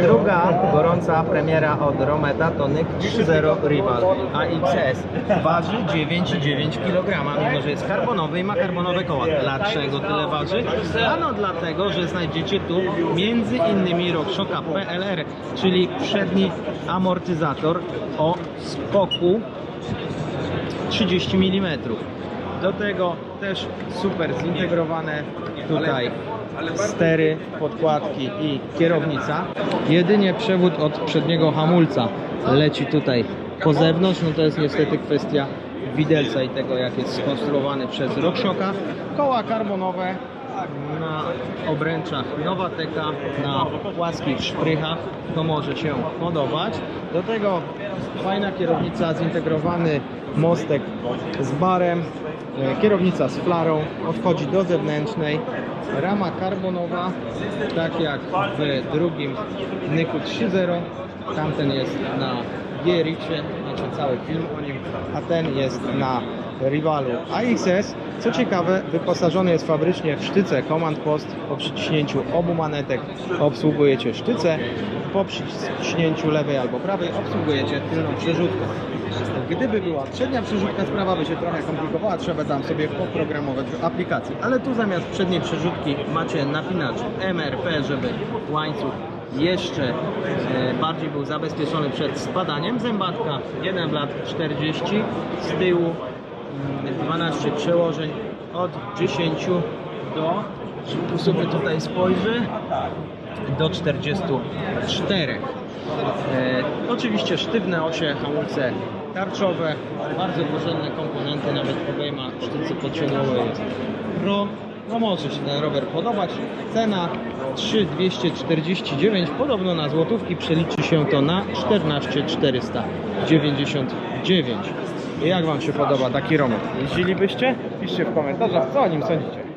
Druga gorąca premiera od Rometa to NYK 3.0 Rival AXS. Waży 9,9 kg, mimo że jest karbonowy i ma karbonowe koła. Dlaczego tyle waży? Ano dlatego, że znajdziecie tu między innymi RockShoxa PLR, czyli przedni amortyzator o skoku 30 mm. Do tego też super zintegrowane tutaj stery, podkładki i kierownica. Jedynie przewód od przedniego hamulca leci tutaj po zewnątrz, no to jest niestety kwestia widelca i tego jak jest skonstruowany przez RockShoxa. Koła karbonowe na obręczach Nowateka, na płaskich szprychach, to może się podobać. Do tego fajna kierownica, zintegrowany mostek z barem, e, kierownica z flarą, odchodzi do zewnętrznej, rama karbonowa, tak jak w drugim Nyku 3.0, tamten jest na GRX-ie, macie cały film o nim, a ten jest na Rivalu AXS. Co ciekawe, wyposażony jest fabrycznie w sztyce Command Post. Po przyciśnięciu obu manetek obsługujecie sztyce, po przyciśnięciu lewej albo prawej obsługujecie tylną przerzutkę. Gdyby była przednia przerzutka, sprawa by się trochę komplikowała, trzeba tam sobie poprogramować w aplikacji. Ale tu zamiast przedniej przerzutki macie napinacz MRP, żeby łańcuch jeszcze e, bardziej był zabezpieczony przed spadaniem. Zębatka 1 lat 40, z tyłu mm, 12 przełożeń od 10 do, sobie tutaj spojrzy, do 44. E, oczywiście sztywne osie, hamulce tarczowe, bardzo porządne komponenty, nawet obejma sztycy podsiodłowe jest Pro. No może się ten rower podobać. Cena 3249, podobno na złotówki przeliczy się to na 14499. Jak Wam się podoba taki rower? Jeździlibyście? Piszcie w komentarzach, co o nim sądzicie.